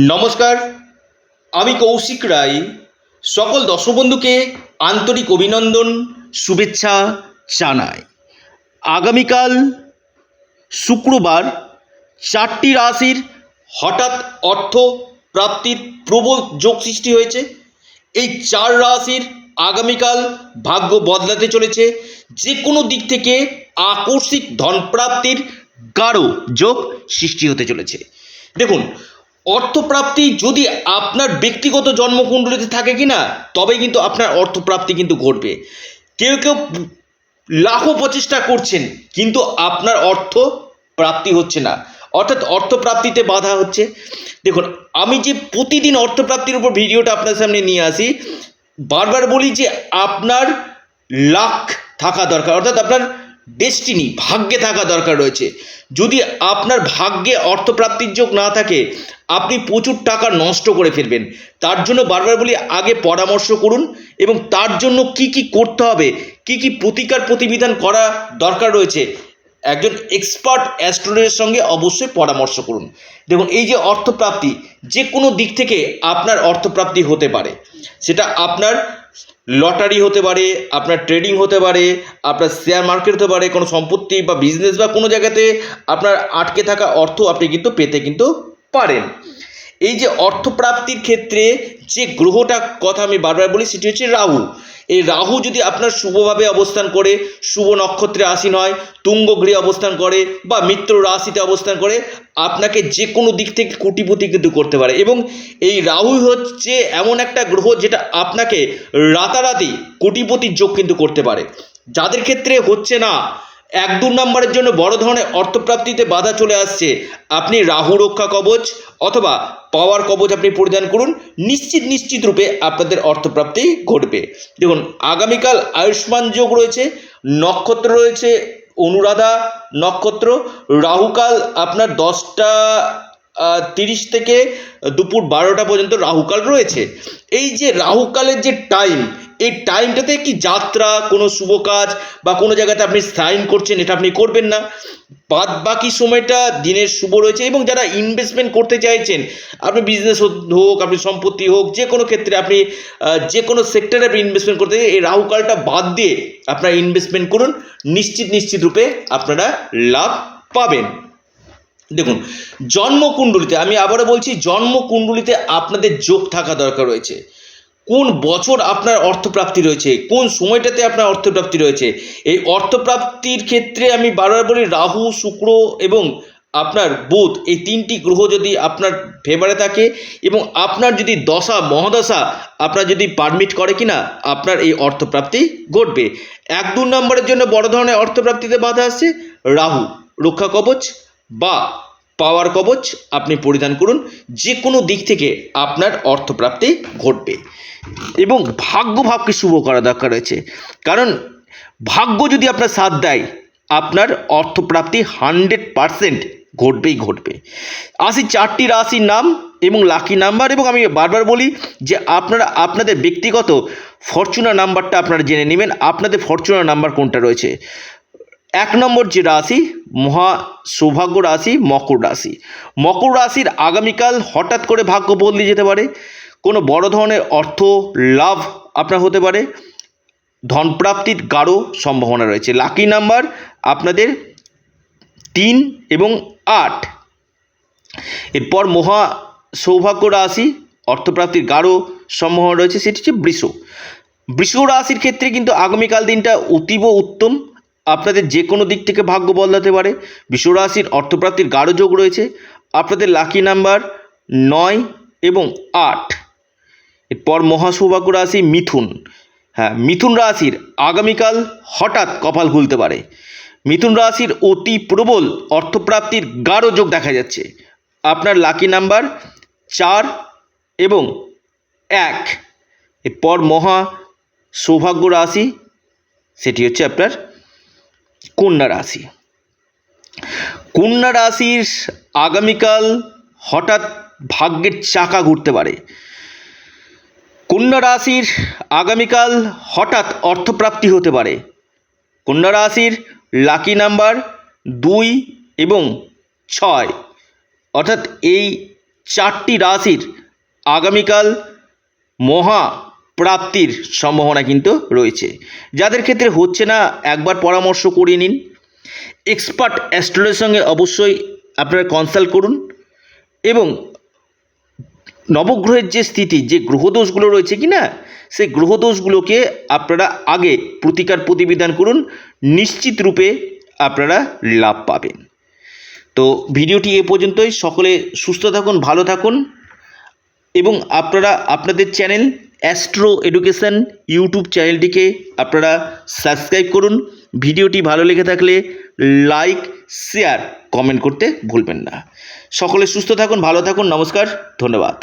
নমস্কার, আমি কৌশিক রায়। সকল দর্শক বন্ধুকে আন্তরিক অভিনন্দন, শুভেচ্ছা জানাই। আগামীকাল শুক্রবার চারটি রাশির হঠাৎ অর্থ প্রাপ্তির প্রবল যোগ সৃষ্টি হয়েছে। এই চার রাশির আগামীকাল ভাগ্য বদলাতে চলেছে। যে কোনো দিক থেকে আকস্মিক ধনপ্রাপ্তির গাঢ় যোগ সৃষ্টি হতে চলেছে। দেখুন অর্থপ্রাপ্তি যদি আপনার ব্যক্তিগত জন্মকুণ্ডলিতে থাকে কি না তবেই কিন্তু আপনার অর্থপ্রাপ্তি কিন্তু ঘটবে। কেউ কেউ লাখো প্রচেষ্টা করছেন, কিন্তু আপনার অর্থ প্রাপ্তি হচ্ছে না। অর্থাৎ অর্থপ্রাপ্তিতে বাধা হচ্ছে। দেখুন, আমি যে প্রতিদিন অর্থপ্রাপ্তির উপর ভিডিওটা আপনার সামনে নিয়ে আসি, বারবার বলি যে আপনার লাখ থাকা দরকার, অর্থাৎ আপনার ডেস্টিনি, ভাগ্যে থাকা দরকার রয়েছে। যদি আপনার ভাগ্যে অর্থপ্রাপ্তির যোগ না থাকে আপনি প্রচুর টাকা নষ্ট করে ফেলবেন। তার জন্য বারবার বলি, আগে পরামর্শ করুন এবং তার জন্য কি কি করতে হবে, কি কি প্রতিকার প্রতিবিধান করা দরকার রয়েছে। একজন এক্সপার্ট অ্যাস্ট্রোলজের সঙ্গে অবশ্যই পরামর্শ করুন। দেখুন, এই যে অর্থপ্রাপ্তি যে কোনো দিক থেকে আপনার অর্থপ্রাপ্তি হতে পারে। সেটা আপনার লটারি হতে পারে, আপনার ট্রেডিং হতে পারে, আপনার শেয়ার মার্কেট হতে পারে, কোনো সম্পত্তি বা বিজনেস বা কোনো জায়গাতে আপনার আটকে থাকা অর্থ আপনি কিন্তু পেতে কিন্তু পারেন। এই যে অর্থপ্রাপ্তির ক্ষেত্রে যে গ্রহটা কথা আমি বারবার বলি, সেটি হচ্ছে রাহু। এই রাহু যদি আপনার শুভভাবে অবস্থান করে, শুভ নক্ষত্রে আসীন হয়, তুঙ্গ গৃহে অবস্থান করে বা মিত্র রাশিতে অবস্থান করে, আপনাকে যে কোনো দিক থেকে কোটিপতি কিন্তু করতে পারে। এবং এই রাহু হচ্ছে এমন একটা গ্রহ যেটা আপনাকে রাতারাতি কোটিপতির যোগ কিন্তু করতে পারে। যাদের ক্ষেত্রে হচ্ছে না এক দু নম্বরের জন্য বড় ধরনের অর্থপ্রাপ্তিতে বাধা চলে আসছে। আপনি রাহু রক্ষা কবচ অথবা পাওয়ার কবচ আপনি পরিধান করুন। নিশ্চিত নিশ্চিত রূপে আপনাদের অর্থপ্রাপ্তি ঘটবে। দেখুন, আগামীকাল আয়ুষ্মান যোগ রয়েছে, নক্ষত্র রয়েছে, অনুরাধা নক্ষত্র। রাহুকাল আপনার দশটা তিরিশ থেকে দুপুর বারোটা পর্যন্ত রাহুকাল রয়েছে। এই যে রাহুকালের যে টাইম এই টাইমটাতে কি যাত্রা, কোনো শুভ কাজ বা কোনো জায়গাতে আপনি সাইন করছেন, এটা আপনি করবেন না। বাদ বাকি সময়টা দিনের শুভ রয়েছে এবং যারা ইনভেস্টমেন্ট করতে চাইছেন, আপনি বিজনেস হোক আপনি সম্পত্তি হোক, যে কোনো ক্ষেত্রে আপনি যে কোনো সেক্টরে আপনি ইনভেস্টমেন্ট করতে এই রাহুকালটা বাদ দিয়ে আপনারা ইনভেস্টমেন্ট করুন। নিশ্চিত নিশ্চিত রূপে আপনারা লাভ পাবেন। দেখুন, জন্মকুণ্ডলিতে, আমি আবারও বলছি, জন্মকুণ্ডলিতে আপনাদের যোগ থাকা দরকার রয়েছে। কোন বছর আপনার অর্থপ্রাপ্তি রয়েছে? কোন সময়টাতে আপনার অর্থপ্রাপ্তি রয়েছে? এই অর্থপ্রাপ্তির ক্ষেত্রে আমি বারবার বলি, রাহু, শুক্র এবং আপনার বুধ, এই তিনটি গ্রহ যদি আপনার ফেভারে থাকে এবং আপনার যদি দশা, মহাদশা আপনার যদি পারমিট করে কিনা, আপনার এই অর্থপ্রাপ্তি ঘটবে। এক দু নম্বরের জন্য বড় ধরনের অর্থপ্রাপ্তিতে বাধা আসছে, রাহু, রক্ষা কবচ বা পাওয়ার কবচ আপনি পরিধান করুন যে কোনো দিক থেকে আপনার অর্থপ্রাপ্তি ঘটবে। এবং ভাগ্য ভাবকে শুভ করা দরকার রয়েছে। কারণ ভাগ্য যদি আপনার সাথ দেয়, আপনার অর্থপ্রাপ্তি হান্ড্রেড পারসেন্ট ঘটবেই ঘটবে। আসি চারটি রাশির নাম এবং লাকি নাম্বার, এবং আমি বারবার বলি যে আপনারা, আপনাদের ব্যক্তিগত ফরচুনার নাম্বারটা আপনারা জেনে নেবেন। আপনাদের ফরচুনার নাম্বার কোনটা রয়েছে? এক নম্বর যে রাশি, মহা সৌভাগ্য রাশি, মকর রাশি। মকর রাশির আগামীকাল হঠাৎ করে ভাগ্য বদলে যেতে পারে। কোনো বড় ধরনের অর্থ, লাভ আপনার হতে পারে। ধনপ্রাপ্তির গাঢ় সম্ভাবনা রয়েছে। লাকি নাম্বার আপনাদের তিন এবং আট। এরপর মহা সৌভাগ্য রাশি, অর্থপ্রাপ্তির গাঢ় সম্ভাবনা রয়েছে, সেটি হচ্ছে বৃষ। বৃষ রাশির ক্ষেত্রে কিন্তু আগামীকাল দিনটা অতীব উত্তম। আপনাদের যে কোনো দিক থেকে ভাগ্য বদলাতে পারে। বৃষ রাশির অর্থপ্রাপ্তির গাঢ় যোগ রয়েছে। আপনাদের লাকি নাম্বার নয় এবং আট। এরপর মহাসৌভাগ্য রাশি মিথুন। হ্যাঁ মিথুন রাশির আগামীকাল হঠাৎ কপাল খুলতে পারে। মিথুন রাশির অতি প্রবল অর্থপ্রাপ্তির গাঢ় যোগ দেখা যাচ্ছে। আপনার লাকি নাম্বার চার এবং এক। এরপর মহা সৌভাগ্য রাশি, সেটি হচ্ছে আপনার কন্যা রাশি। কন্যা রাশির আগামীকাল হঠাৎ ভাগ্যের চাকা ঘুরতে পারে। কন্যা রাশির আগামীকাল হঠাৎ অর্থপ্রাপ্তি হতে পারে। কন্যা রাশির লাকি নাম্বার দুই এবং ছয়। অর্থাৎ এই চারটি রাশির আগামীকাল মহা প্রাপ্তির সম্ভাবনা কিন্তু রয়েছে। যাদের ক্ষেত্রে হচ্ছে না, একবার পরামর্শ করে নিন। এক্সপার্ট অ্যাস্ট্রোলজির সঙ্গে অবশ্যই আপনারা কনসাল্ট করুন এবং নবগ্রহের যে স্থিতি, যে গ্রহদোষগুলো রয়েছে কি না সেই গ্রহদোষগুলোকে আপনারা আগে প্রতিকার প্রতিবিধান করুন। নিশ্চিত রূপে আপনারা লাভ পাবেন। তো ভিডিওটি এ পর্যন্তই। সকলে সুস্থ থাকুন, ভালো থাকুন এবং আপনারা, আপনাদের চ্যানেল অ্যাস্ট্রো এডুকেশন ইউটিউব চ্যানেলটিকে আপনারা সাবস্ক্রাইব করুন। ভিডিওটি ভালো লেগে থাকলে লাইক শেয়ার কমেন্ট করতে ভুলবেন না। সকলে সুস্থ থাকুন, ভালো থাকুন, নমস্কার, ধন্যবাদ।